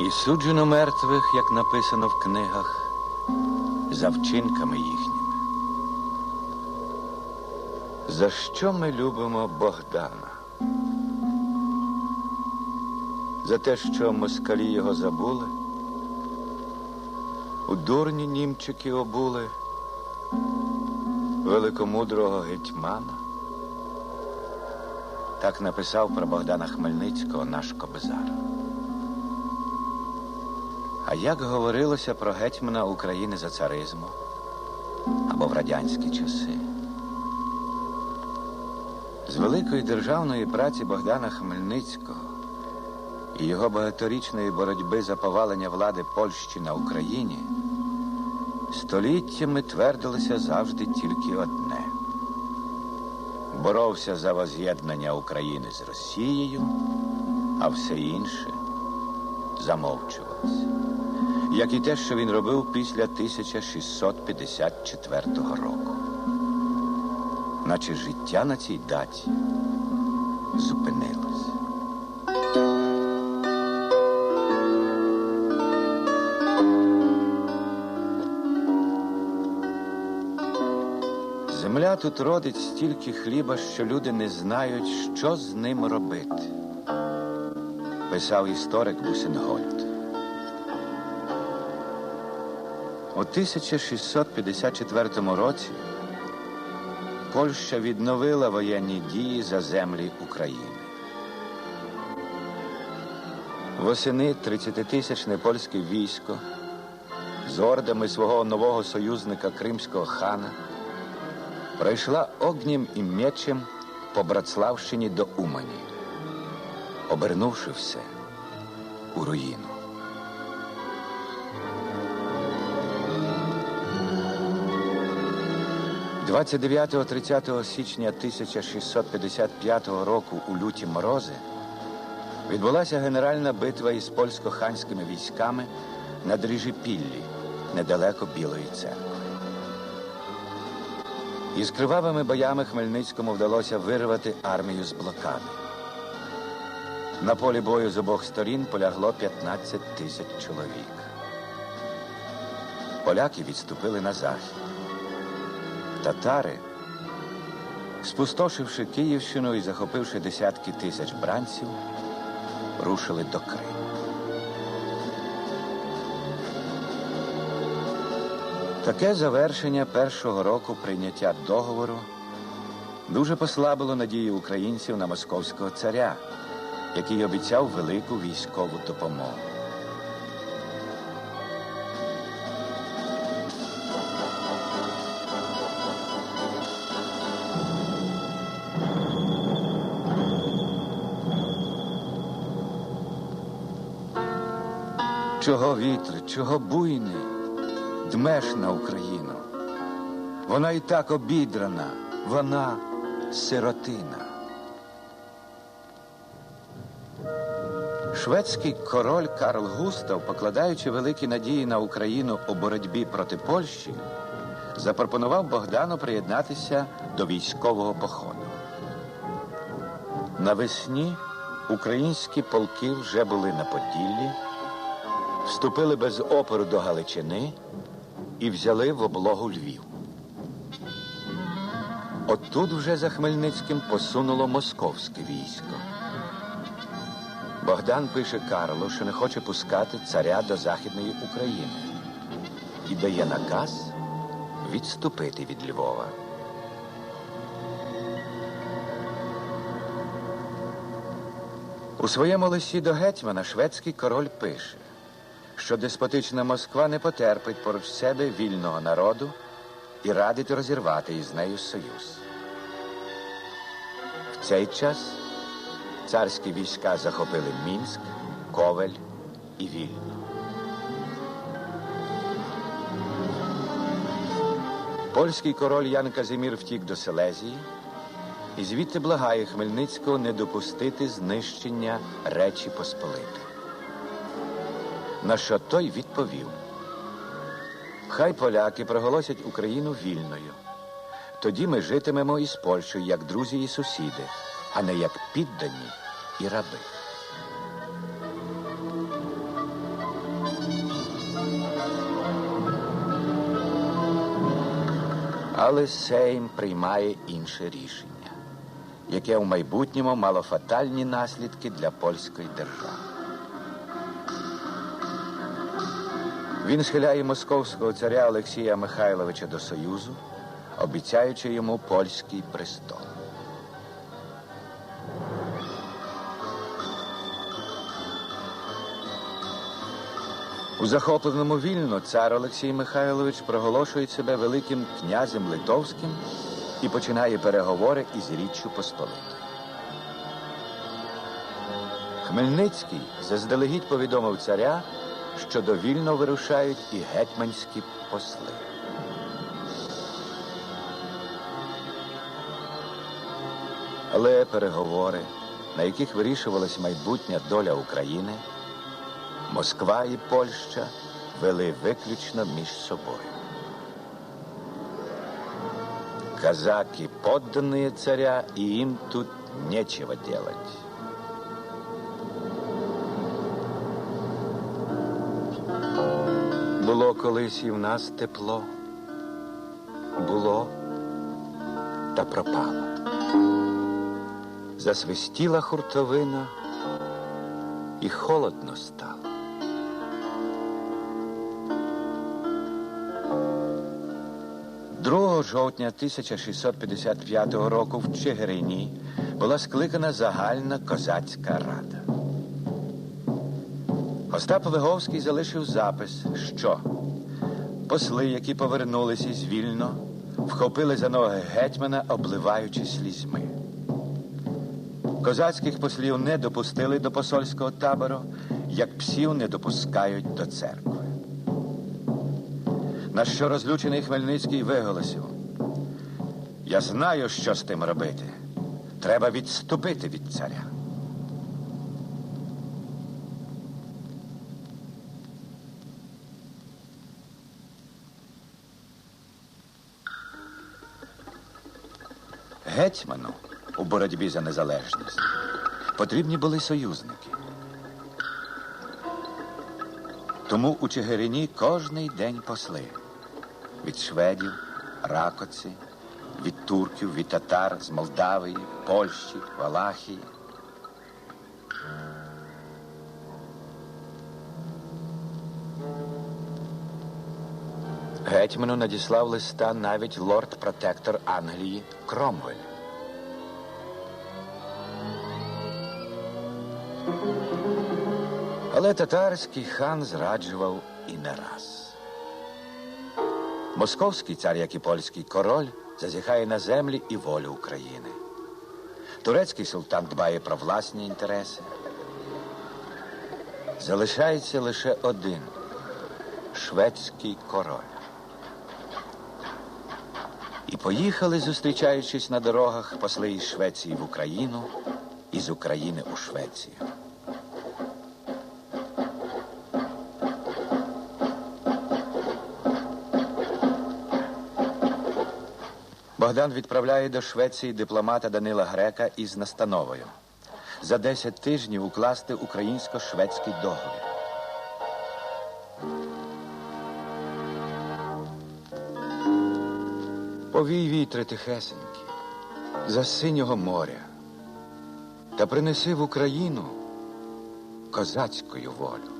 І суджено мертвих, як написано в книгах, за вчинками їхніми. За що ми любимо Богдана? За те, що москалі його забули, у дурні німчики обули великомудрого гетьмана. Так написав про Богдана Хмельницького наш кобзар. А як говорилося про гетьмана України за царизму або в радянські часи? З великої державної праці Богдана Хмельницького і його багаторічної боротьби за повалення влади Польщі на Україні століттями твердилося завжди тільки одне. Боровся за воз'єднання України з Росією, а все інше замовчувалося. Як і те, що він робив після 1654 року. Наче життя на цій даті зупинилось. Земля тут родить стільки хліба, що люди не знають, що з ним робити, писав історик Бусенгольд. У 1654 році Польща відновила воєнні дії за землі України. Восени 30-тисячне польське військо з ордами свого нового союзника Кримського хана пройшла огнем і мечем по Братславщині до Умані, обернувши все у руїну. – 29-30 січня 1655 року у люті морози відбулася генеральна битва із польсько-ханськими військами на дріжі Піллі, недалеко Білої церкви. Із кривавими боями Хмельницькому вдалося вирвати армію з блокади. На полі бою з обох сторін полягло 15 тисяч чоловік. Поляки відступили на захід. Татари, спустошивши Київщину і захопивши десятки тисяч бранців, рушили до Криму. Таке завершення першого року прийняття договору дуже послабило надії українців на московського царя, який обіцяв велику військову допомогу. Чого вітер, чого буйний, дмеш на Україну. Вона і так обідрана, вона сиротина. Шведський король Карл Густав, покладаючи великі надії на Україну у боротьбі проти Польщі, запропонував Богдану приєднатися до військового походу. Навесні українські полки вже були на Поділлі, вступили без опору до Галичини і взяли в облогу Львів. Отут вже за Хмельницьким посунуло московське військо. Богдан пише Карлу, що не хоче пускати царя до Західної України і дає наказ відступити від Львова. У своєму листі до гетьмана шведський король пише, що деспотична Москва не потерпить поруч себе вільного народу і радить розірвати із нею союз. В цей час царські війська захопили Мінськ, Ковель і Вільно. Польський король Ян Казимір втік до Селезії і звідти благає Хмельницького не допустити знищення Речі Посполитої. На що той відповів? Хай поляки проголосять Україну вільною. Тоді ми житимемо із Польщею як друзі і сусіди, а не як піддані і раби. Але Сейм приймає інше рішення, яке у майбутньому мало фатальні наслідки для польської держави. Він схиляє московського царя Олексія Михайловича до Союзу, обіцяючи йому польський престол. У захопленому вільно цар Олексій Михайлович проголошує себе великим князем Литовським і починає переговори із Річчю Посполитою. Хмельницький заздалегідь повідомив царя, що довільно вирушають і гетьманські посли. Але переговори, на яких вирішувалась майбутня доля України, Москва і Польща вели виключно між собою. Казаки подданные царя, и им тут нечего делать. Було колись і в нас тепло. Було та пропало. Засвистіла хуртовина, і холодно стало. Жовтня 1655 року в Чигирині була скликана загальна козацька рада. Остап Леговський залишив запис, що посли, які повернулися з вільно, вхопили за ноги гетьмана, обливаючи слізьми. Козацьких послів не допустили до посольського табору, як псів не допускають до церкви. На що розлючений Хмельницький виголосив. Я знаю, що з тим робити. Треба відступити від царя. Гетьману у боротьбі за незалежність потрібні були союзники. Тому у Чигирині кожний день посли від шведів, ракоці, від турків, від татар з Молдавії, Польщі, Валахії. Гетьману надіслав листа навіть лорд-протектор Англії Кромвель. Але татарський хан зраджував і не раз. Московський цар, як і польський король, зазіхає на землі і волю України. Турецький султан дбає про власні інтереси. Залишається лише один шведський король. І поїхали, зустрічаючись на дорогах, посли із Швеції в Україну і з України у Швецію. Богдан відправляє до Швеції дипломата Данила Грека із настановою за 10 тижнів укласти українсько-шведський договір. Повій вітри тихесенькі за синього моря та принеси в Україну козацькою волю.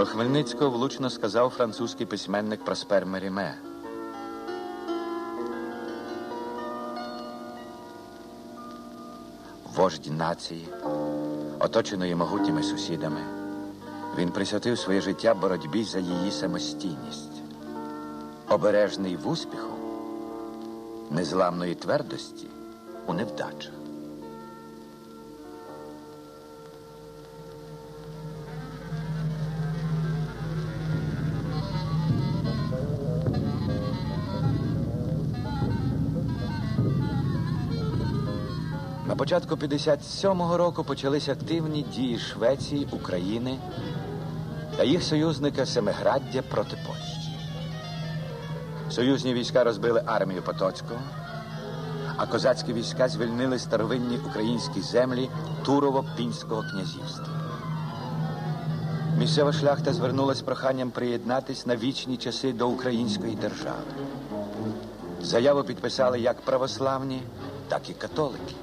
Про Хмельницького влучно сказав французький письменник Проспер Меріме. Вождь нації, оточеної могутніми сусідами, він присвятив своє життя боротьбі за її самостійність, обережний в успіху, незламної твердості у невдачах. На початку 57-го року почались активні дії Швеції, України та їх союзника Семиграддя проти Польщі. Союзні війська розбили армію Потоцького, а козацькі війська звільнили старовинні українські землі Турово-Пінського князівства. Місцева шляхта звернулась з проханням приєднатись на вічні часи до української держави. Заяву підписали як православні, так і католики.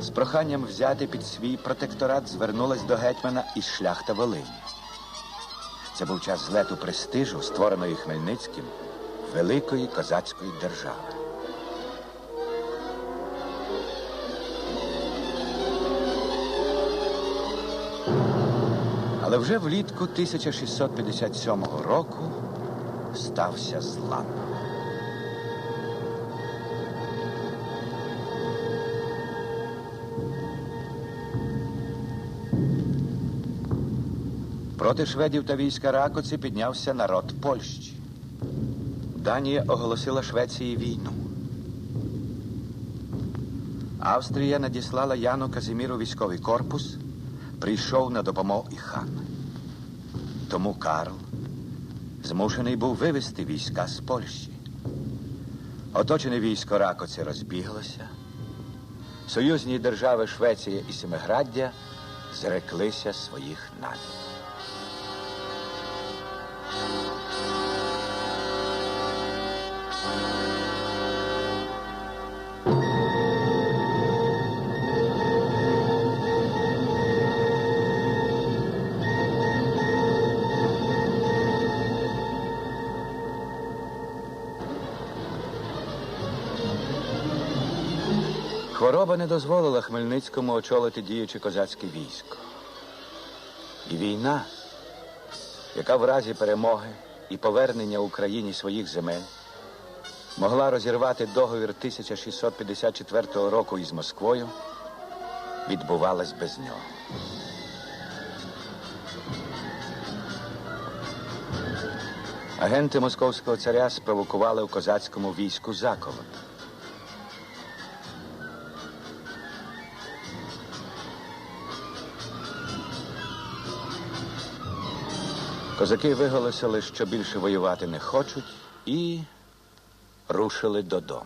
З проханням взяти під свій протекторат звернулась до гетьмана і шляхта Волині. Це був час злету престижу, створеної Хмельницьким великої козацької держави. Але вже влітку 1657 року стався злам. Проти шведів та війська Ракоці піднявся народ Польщі. Данія оголосила Швеції війну. Австрія надіслала Яну Казиміру військовий корпус, прийшов на допомогу і хан. Тому Карл змушений був вивести війська з Польщі. Оточене військо Ракоці розбіглося. Союзні держави Швеція і Семиграддя зреклися своїх намірів. Хвороба не дозволила Хмельницькому очолити діюче козацьке військо. І війна, яка в разі перемоги і повернення Україні своїх земель могла розірвати договір 1654 року із Москвою, відбувалась без нього. Агенти московського царя спровокували у козацькому війську заколот. Козаки виголосили, що більше воювати не хочуть, і рушили додому.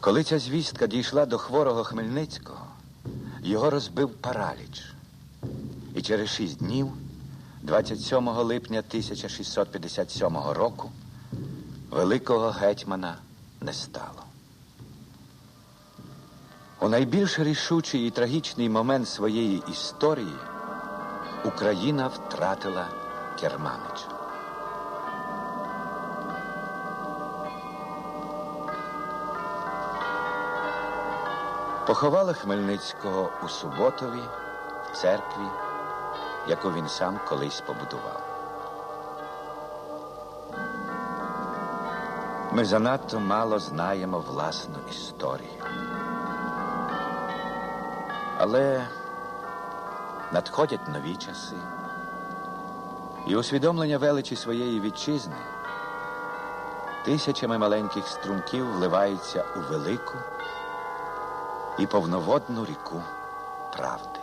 Коли ця звістка дійшла до хворого Хмельницького, його розбив параліч. І через шість днів, 27 липня 1657 року, великого гетьмана не стало. У найбільш рішучий і трагічний момент своєї історії Україна втратила Керманича. Поховали Хмельницького у Суботові в церкві, яку він сам колись побудував. Ми занадто мало знаємо власну історію. Але надходять нові часи. І усвідомлення величі своєї вітчизни тисячами маленьких струмків вливаються у велику і повноводну ріку правди.